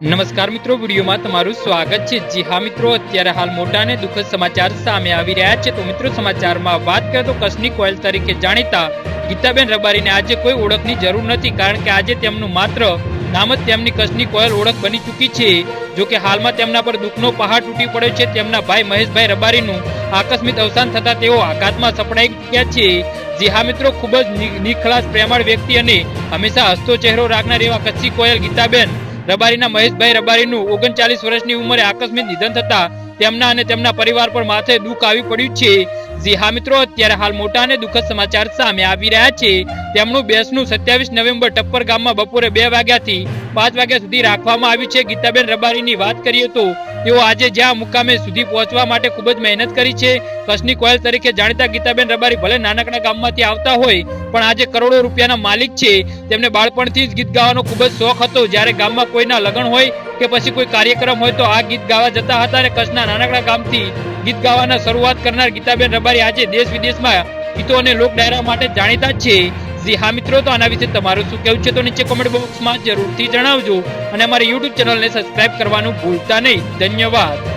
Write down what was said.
નમસ્કાર મિત્રો, વિડીયોમાં તમારું સ્વાગત છે. જી હા મિત્રો, અત્યારે હાલ મોટા અને દુઃખદ સમાચાર સામે આવી રહ્યા છે. તો મિત્રો, સમાચારમાં વાત કરીએ તો કસની કોયલ તરીકે જાણીતા ગીતાબેન રબારીને આજે કોઈ ઓળખની જરૂર નથી, કારણ કે આજે તેમનું માત્ર નામ જ તેમની કસની કોયલ ઓળખ બની ચૂકી છે. જો કે હાલમાં તેમના પર દુઃખનો પહાડ તૂટી પડ્યો છે. તેમના ભાઈ મહેશભાઈ રબારીનું આકસ્મિક અવસાન થતા તેઓ આઘાતમાં સપડાઈ ગયા છે. જી હા મિત્રો, ખૂબ જ નિખલાસ પ્રેમાળ વ્યક્તિ અને હંમેશા હસતો ચહેરો રાખનાર એવા કચ્છી કોયલ ગીતાબેન રબારીના મહેશભાઈ રબારીનું ઓગણચાલીસ વર્ષની ઉંમરે આકસ્મિક નિધન થતા તેમના અને તેમના પરિવાર પર માથે દુઃખ આવી પડ્યું છે. જી હા મિત્રો, અત્યારે હાલ મોટા અને દુઃખદ સમાચાર સામે આવી રહ્યા છે. તેમનું બેસનું સત્યાવીસ નવેમ્બર ટપ્પર ગામમાં બપોરે બે વાગ્યાથી પાંચ વાગ્યા સુધી રાખવામાં આવ્યું છે. ગીતાબેન રબારીની વાત કરીએ તો તેઓ આજે જ્યાં મુકામે સુધી પહોંચવા માટે ખૂબ જ મહેનત કરી છે. કચ્છની કોયલ તરીકે જાણીતા ગીતાબેન રબારી ભલે નાનકડા ગામમાંથી આવતા હોય, પણ આજે કરોડો રૂપિયાના માલિક છે. તેમને બાળપણથી જ ગીત ગાવાનો ખૂબ જ શોખ હતો. જ્યારે ગામમાં કોઈના લગ્ન હોય કે પછી કોઈ કાર્યક્રમ હોય તો આ ગીત ગાવા જતા હતા અને કચ્છના નાનકડા ગામથી ગીત ગાવાના શરૂઆત કરનાર ગીતાબેન રબારી આજે દેશ વિદેશમાં ગીતો અને લોક ડાયરા માટે જાણીતા છે. જી, હા મિત્રો, તો આના વિશે તમારું શું કહેવું છે તો નીચે કોમેન્ટ બોક્સમાં જરૂરથી જણાવજો અને અમારી યુટ્યુબ ચેનલને સબસ્ક્રાઇબ કરવાનું ભૂલતા નહીં. ધન્યવાદ.